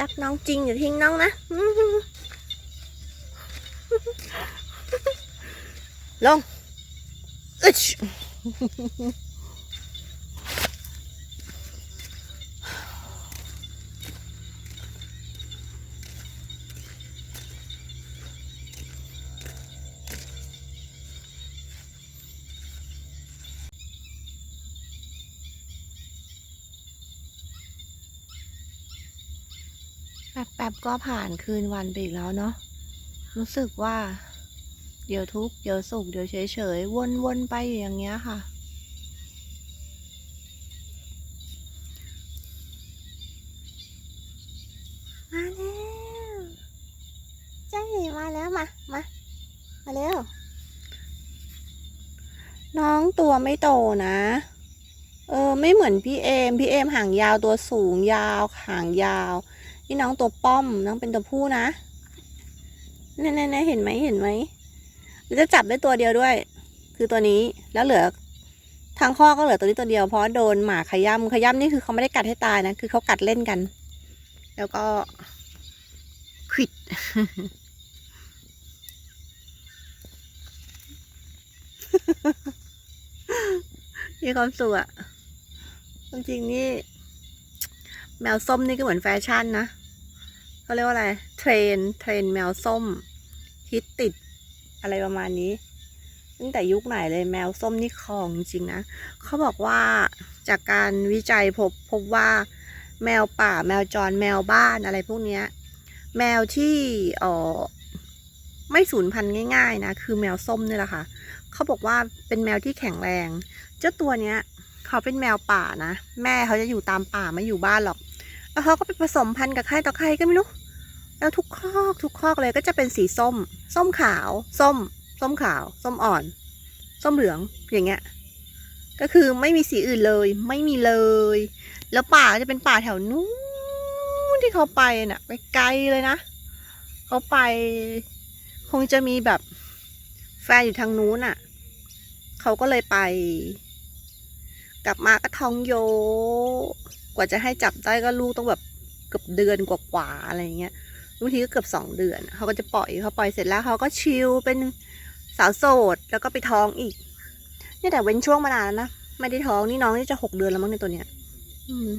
รักน้องจริงอย่าทิ้งน้องนะลงอึช แป๊บๆก็ผ่านคืนวันไปอีกแล้วเนาะรู้สึกว่า เดี๋ยวทุกข์เดี๋ยวสุขเดี๋ยวเฉยๆวนๆไปอยู่อย่างเงี้ยค่ะ มาแล้วเจ้าหญิงมาแล้วมามามาเร็วน้องตัวไม่โตนะ เออ ไม่เหมือนพี่เอม พี่เอมหางยาวตัวสูงยาวหางยาว นี่น้องตัวป้อมน้องเป็นตัวผู้นะแน่ๆเห็นไหมเห็นไหมจะจับได้ตัวเดียวด้วย คือตัวนี้แล้วเหลือ ทางข้อก็เหลือตัวนี้ตัวเดียวเพราะโดนหมาขย้ำขย้ำนี่คือเขาไม่ได้กัดให้ตายนะคือเขากัดเล่นกัน แล้วก็ควิดมีความสุขอะจริงๆนี่ แมวส้มนี่ก็เหมือนแฟชั่นนะ เขาเรียกว่าอะไร เทรน เทรนแมวส้ม ฮิตติดอะไรประมาณนี้ ตั้งแต่ยุคไหนเลยแมวส้มนี่ครองจริงนะ เขาบอกว่าจากการวิจัยพบพบว่าแมวป่าแมวจรแมวบ้านอะไรพวกนี้แมวที่ออไม่สูญพันธุ์ง่ายๆนะคือแมวส้มนี่แหละค่ะเขาบอกว่าเป็นแมวที่แข็งแรง เจ้าตัวเนี้ย เขาเป็นแมวป่านะ แม่เขาจะอยู่ตามป่าไม่อยู่บ้านหรอก แล้วเขาก็ไปผสมพันธุ์กับใครต่อใครก็ไม่รู้ แล้วทุกคอกทุกคอกเลยก็จะเป็นสีส้ม ส้มขาว ส้ม ส้มขาว ส้มอ่อน ส้มเหลือง อย่างเงี้ย ก็คือไม่มีสีอื่นเลย ไม่มีเลย แล้วป่าจะเป็นป่าแถวนู้นที่เขาไปน่ะ ไปไกลเลยนะ เขาไป คงจะมีแบบแฟนอยู่ทางนู้นอะ เขาก็เลยไป กลับมาก็ท้องโย กว่าจะให้จับได้ก็ลูกต้องแบบเกือบเดือนกว่าๆอะไรเงี้ยบางทีก็เกือบสองเดือนเขาก็จะปล่อยเขาปล่อยเสร็จแล้วเขาก็ชิลเป็นสาวโสดแล้วก็ไปท้องอีกเนี่ยแต่เว้นช่วงมานานแล้วนะไม่ได้ท้องนี่น้องนี่จะหกเดือนแล้วมั้งในตัวเนี้ย อืม